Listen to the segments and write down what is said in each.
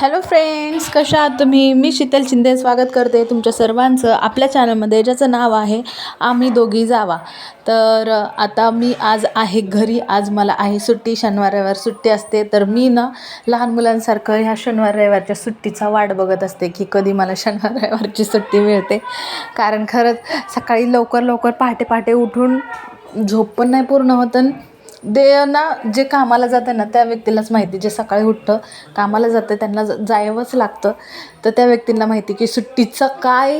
Hello friends कशा आहात तुम्ही? मी शीतल शिंदे. स्वागत करते तुमच्या सर्वांचं आपल्या चॅनलमध्ये ज्याचं नाव आहे आम्ही दोघी जावा. तर आता मी आज आहे घरी. आज मला आहे सुट्टी. शनिवार रविवार सुट्टी असते. तर मी ना लहान मुलांसारखं ह्या शनिवार रविवारच्या सुट्टीचा वाट बघत असते की कधी मला शनिवार रविवारची सुट्टी मिळते. कारण खरंच सकाळी लवकर लवकर पहाटे पहाटे उठून झोप पण नाही पूर्ण होत देना ना जे कामाला जातं ना त्या व्यक्तीलाच माहिती. जे सकाळी उठतं कामाला जातं त्यांना जायवंच लागतं. तर त्या व्यक्तींना माहिती की सुट्टीचा काय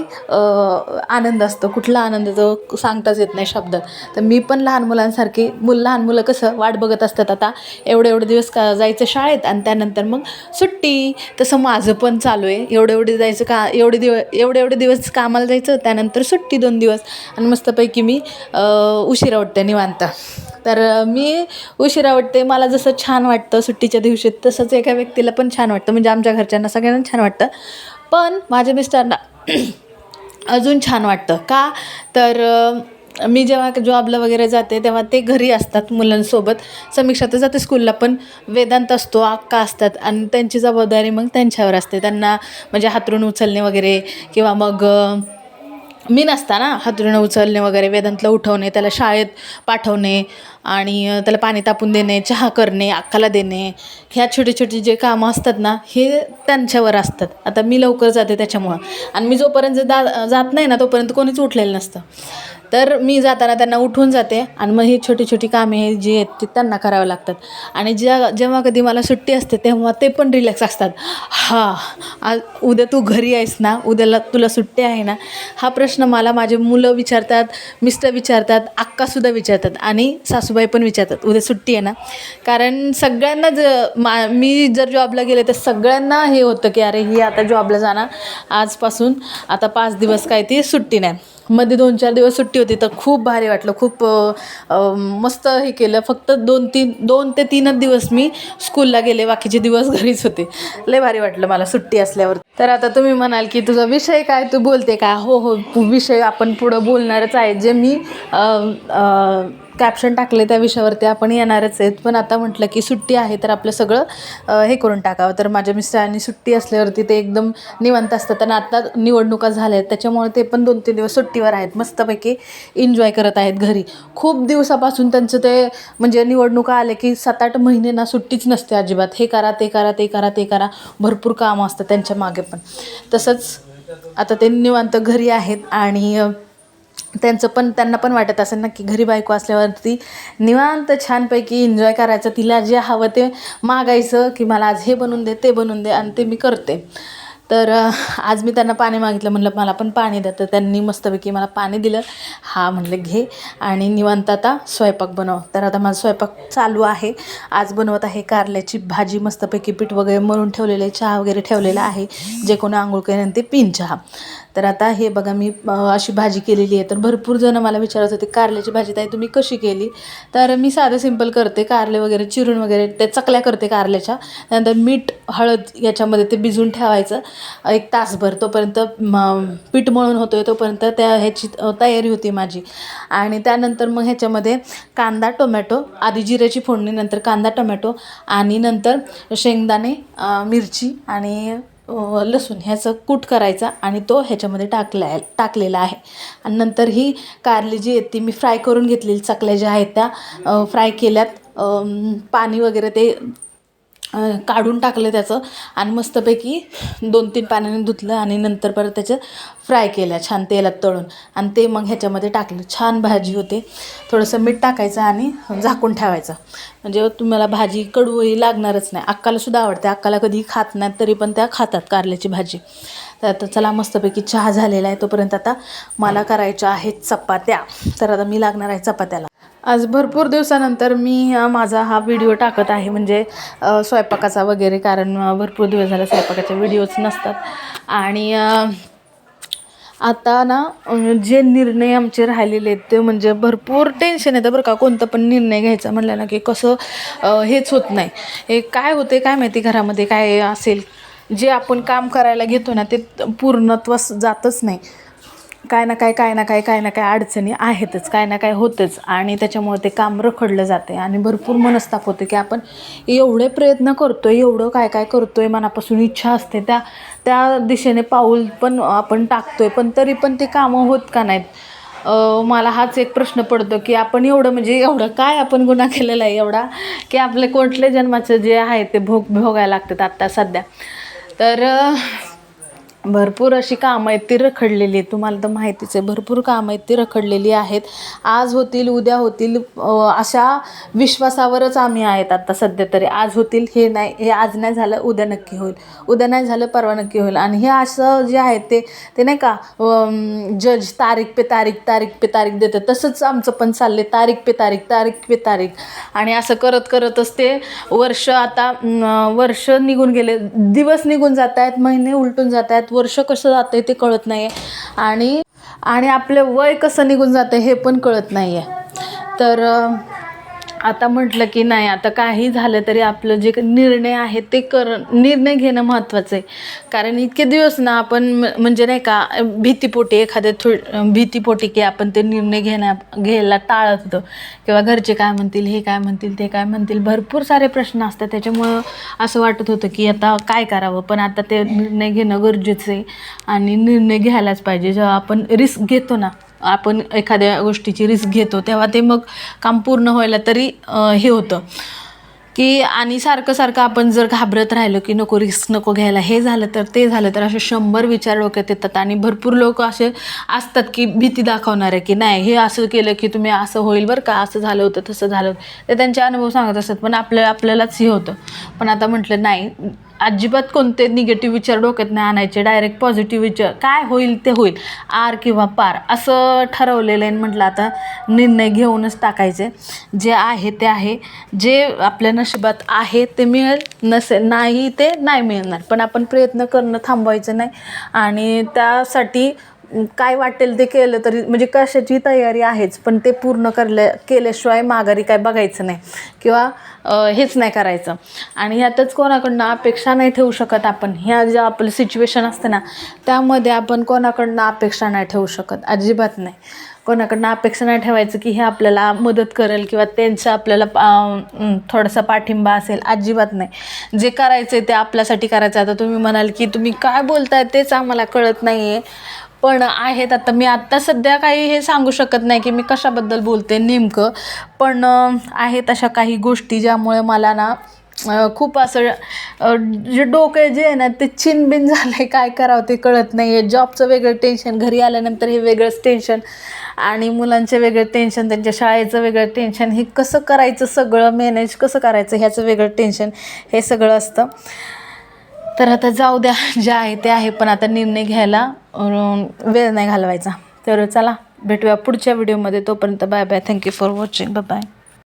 आनंद असतो. कुठला आनंद तो सांगताच येत नाही शब्द तर मी पण लहान मुलांसारखी मुलं लहान मुलं कसं वाट बघत असतात आता. एवढे एवढे दिवस का जायचं शाळेत आणि त्यानंतर मग सुट्टी. तसं माझं पण चालू आहे. एवढे एवढे जायचं का एवढे दिवस एवढे एवढे दिवस कामाला जायचं त्यानंतर सुट्टी दोन दिवस. आणि मस्तपैकी मी उशिरा उठते निवांत. तर मी उशिरा वाटते मला जसं छान वाटतं सुट्टीच्या दिवशी तसंच एका व्यक्तीला पण छान वाटतं. म्हणजे आमच्या घरच्यांना सगळ्यांना छान वाटतं. पण माझ्या मिस्टरांना अजून छान वाटतं. का? तर मी जेव्हा जॉबला वगैरे जाते तेव्हा ते घरी असतात मुलांसोबत. समीक्षा तर जाते स्कूलला पण वेदांत असतो अक्का असतात आणि त्यांची जबाबदारी मग त्यांच्यावर असते. त्यांना म्हणजे हातरून उचलणे वगैरे किंवा मग मी नसताना हातरून उचलणे वगैरे वेदांतला उठवणे त्याला शाळेत पाठवणे आणि त्याला पाणी तापून देणे चहा करणे अक्काला देणे. ह्या छोटे छोटे जे कामं असतात ना हे त्यांच्यावर असतात. आता मी लवकर जाते त्याच्यामुळं. आणि मी जोपर्यंत जा जात नाही ना तोपर्यंत कोणीच उठलेलं नसतं. तर मी जाताना त्यांना उठून जाते आणि मग ही छोटी छोटी कामे जी आहेत ती त्यांना करावं लागतात. आणि ज्या जेव्हा कधी मला सुट्टी असते तेव्हा ते पण रिलॅक्स असतात. हा आज उद्या तू घरी आहेस ना? उद्याला तुला सुट्टी आहे ना? हा प्रश्न मला माझे मुलं विचारतात मिस्टर विचारतात अक्कासुद्धा विचारतात आणि सासूबाई पण विचारतात उद्या सुट्टी आहे ना? कारण सगळ्यांना ज मा मी जर जॉबला गेले तर सगळ्यांना हे होतं की अरे ही आता जॉबला जाणार. आजपासून आता पाच दिवस काय ती सुट्टी नाही. मध्ये दोन चार दिवस सुट्टी होती तर खूप भारी वाटलं. खूप मस्त हे केलं. फक्त दोन तीन दोन ते तीनच दिवस मी स्कूलला गेले. बाकीचे दिवस घरीच होते. लय भारी वाटलं मला सुट्टी असल्यावर. तर आता तुम्ही म्हणाल की तुझा विषय काय? तू बोलते का? हो हो विषय आपण पुढं बोलणारच आहे. जे मी कॅप्शन टाकले त्या विषयावरती आपण येणारच आहेत. पण आता म्हटलं की सुट्टी आहे तर आपलं सगळं हे करून टाकावं. तर माझ्या मिस्टरांनी सुट्टी असल्यावरती ते एकदम निवांत असतात. आणि आता निवडणुका झाल्या आहेत त्याच्यामुळे ते पण दोन तीन दिवस सुट्टीवर आहेत. मस्तपैकी एन्जॉय करत आहेत घरी. खूप दिवसापासून त्यांचं ते म्हणजे निवडणुका आले की सात आठ महिने ना सुट्टीच नसते अजिबात. हे करा ते करा ते करा ते करा. भरपूर कामं असतं त्यांच्या मागे पण. तसंच आता ते निवांत घरी आहेत आणि त्यांचं पण त्यांना पण वाटत असेल ना की घरी बायको असल्यावरती निवांत छानपैकी एन्जॉय करायचं. तिला जे हवं ते मागायचं की मला आज हे बनवून दे ते बनवून दे आणि ते मी करते. तर आज मी त्यांना पाणी मागितलं. म्हणलं मला पण पाणी द्या. तर त्यांनी मस्तपैकी मला पाणी दिलं. हा म्हणलं घे. आणि निवांत आता स्वयंपाक बनव. तर आता माझा स्वयंपाक चालू आहे. आज बनवत आहे कारल्याची भाजी. मस्तपैकी पीठ वगैरे मरून ठेवलेले चहा वगैरे ठेवलेला आहे. जे कोणी आंघोळ करेन ते पिन चहा. तर आता हे बघा मी अशी भाजी केलेली आहे. तर भरपूर जण मला विचारत होते कारल्याची भाजी ताई तुम्ही कशी केली? तर मी साधं सिंपल करते कारले वगैरे चिरून वगैरे ते चकल्या करते कारल्याच्या. त्यानंतर मीठ हळद याच्यामध्ये ते भिजून ठेवायचं. एक तासभर तोपर्यंत पीठ मळून होतो आहे तोपर्यंत त्या ह्याची तयारी होती माझी. आणि त्यानंतर मग ह्याच्यामध्ये कांदा टोमॅटो आधी जिऱ्याची फोडणी नंतर कांदा टोमॅटो आणि नंतर शेंगदाणे मिरची आणि लसूण ह्याचं कूट करायचा आणि तो ह्याच्यामध्ये टाकला आहे टाकलेला आहे. आणि नंतर ही कारली जी आहेत ती मी फ्राय करून घेतलेली चकल्या ज्या आहेत त्या फ्राय केल्यात. पाणी वगैरे ते काढून टाकलं त्याचं आणि मस्तपैकी दोन तीन पाण्याने धुतलं आणि नंतर परत त्याचं फ्राय केल्या छान तेलात तळून. आणि ते मग ह्याच्यामध्ये टाकलं. छान भाजी होते. थोडंसं मीठ टाकायचं आणि झाकून ठेवायचं. म्हणजे तुम्हाला भाजी कडूही लागणारच नाही. अक्कालासुद्धा आवडते. अक्काला कधी खात नाहीत तरी पण त्या खातात कारल्याची भाजी. तर आता चला मस्तपैकी चहा झालेला आहे. तोपर्यंत आता मला करायच्या आहेत चपात्या. तर आता मी लागणार आहे चपात्याला. आज भरपूर दिवसानंतर मी माझा हा व्हिडिओ टाकत आहे. म्हणजे स्वयंपाकाचा वगैरे कारण भरपूर दिवस झाला स्वयंपाकाचे व्हिडिओज नसतात. आणि आता ना जे निर्णय आमचे राहिलेले आहेत ते म्हणजे भरपूर टेन्शन येतं बरं का. कोणतं पण निर्णय घ्यायचा म्हणलं ना की कसं हेच होत नाही. हे काय होते काय माहिती घरामध्ये काय असेल? जे आपण काम करायला घेतो ना ते पूर्णत्वास जातच नाही. काय ना काय काय ना काय काय ना काय अडचणी आहेतच काय ना काय होतंच. आणि त्याच्यामुळे ते काम रखडलं जाते आणि भरपूर मनस्ताप होते की आपण एवढे प्रयत्न करतो आहे एवढं काय काय करतो आहे मनापासून इच्छा असते त्या त्या दिशेने पाऊल पण आपण टाकतो आहे पण तरी पण ते कामं होत का नाहीत? मला हाच एक प्रश्न पडतो की आपण एवढं म्हणजे एवढं काय आपण गुन्हा केलेला आहे एवढा? की आपले कोणत्या जन्माचं जे आहे ते भोग भोगायला लागतात आत्ता सध्या. तर भरपूर अशी कामं आहेत ती रखडलेली आहेत. तुम्हाला तर माहितीच आहे भरपूर कामं आहेत ती रखडलेली आहेत. आज होतील उद्या होतील अशा विश्वासावरच आम्ही आहेत आता सध्या तरी. आज होतील हे नाही हे आज नाही झालं उद्या नक्की होईल. उद्या नाही झालं परवा नक्की होईल. आणि हे असं जे आहे ते ते नाही का जज तारीख पे तारीख तारीख पे तारीख देतं तसंच आमचं पण चालले तारीख पे तारीख तारीख पे तारीख. आणि असं करत करतच ते वर्ष आता वर्ष निघून गेले दिवस निघून जात आहेत महिने उलटून जात आहेत वर्ष कसं जातं आहे ते कळत नाही आहे आणि आणि आपलं वय कसं निघून जातं हे पण कळत नाही आहे तर आता म्हटलं की नाही आता काही झालं तरी आपलं जे निर्णय आहे ते कर निर्णय घेणं महत्त्वाचं आहे. कारण इतके दिवस ना आपण म- म्हणजे नाही का भीतीपोटी एखाद्या थो भीतीपोटी की आपण ते निर्णय घेण्या घ्यायला टाळत होतो. किंवा घरचे काय म्हणतील हे काय म्हणतील ते काय म्हणतील भरपूर सारे प्रश्न असतात. त्याच्यामुळं असं वाटत होतं की आता काय करावं? पण आता ते निर्णय घेणं गरजेचं आहे आणि निर्णय घ्यायलाच पाहिजे. जेव्हा आपण रिस्क घेतो ना आपण एखाद्या गोष्टीची रिस्क घेतो तेव्हा ते मग काम पूर्ण व्हायला तरी हे होतं. की आणि सारखं सारखं आपण जर घाबरत राहिलो की नको रिस्क नको घ्यायला हे झालं तर ते झालं तर असे शंभर विचार डोक्यात येतात आणि भरपूर लोक असे असतात की भीती दाखवणारे की नाही हे असं केलं की तुम्ही असं होईल बरं का असं झालं होतं तसं झालं होतं. ते त्यांचे अनुभव सांगत असतात पण आपल्या आपल्यालाच हे होतं. पण आता म्हटलं नाही अजिबात कोणते निगेटिव्ह विचार डोक्यात नाही आणायचे डायरेक्ट पॉझिटिव्ह विचार. काय होईल ते होईल. आर किंवा पार. असं ठरवलेलं आहे म्हटलं आता निर्णय घेऊनच टाकायचे. जे आहे ते आहे. जे आपल्या नशिबात आहे ते मिळेल नसेल नाही ते नाही मिळणार. पण आपण प्रयत्न करणं थांबवायचं नाही. आणि त्यासाठी काय वाटेल ते केलं तरी म्हणजे कशाची तयारी आहेच पण ते पूर्ण करल्या केल्याशिवाय माघारी काय बघायचं नाही किंवा हेच नाही करायचं. आणि ह्यातच कोणाकडनं अपेक्षा नाही ठेवू शकत आपण. ह्या ज्या आपलं सिच्युएशन असते ना त्यामध्ये आपण कोणाकडनं अपेक्षा नाही ठेवू शकत. अजिबात नाही. कोणाकडनं अपेक्षा नाही ठेवायचं की हे आपल्याला मदत करेल किंवा त्यांचं आपल्याला थोडासा पाठिंबा असेल. अजिबात नाही. जे करायचं आहे ते आपल्यासाठी करायचं. आता तुम्ही म्हणाल की तुम्ही काय बोलताय तेच आम्हाला कळत नाही आहे पण आहेत. आता मी आत्ता सध्या काही हे सांगू शकत नाही की मी कशाबद्दल बोलते नेमकं. पण आहेत अशा काही गोष्टी ज्यामुळे मला ना खूप असं जे डोकं जे आहे ना ते चिनबिन झालं आहे काय करावं ते कळत नाही आहे जॉबचं वेगळं टेन्शन. घरी आल्यानंतर हे वेगळंच टेन्शन. आणि मुलांचे वेगळं टेन्शन. त्यांच्या शाळेचं वेगळं टेन्शन. हे कसं करायचं सगळं? मॅनेज कसं करायचं? ह्याचं वेगळं टेन्शन. हे सगळं असतं. तर आता जाऊ द्या जे आहे ते आहे. पण आता निर्णय घ्यायला वेळ नाही घालवायचा. तर चला भेटूया पुढच्या व्हिडिओमध्ये तोपर्यंत bye bye thank you for watching bye bye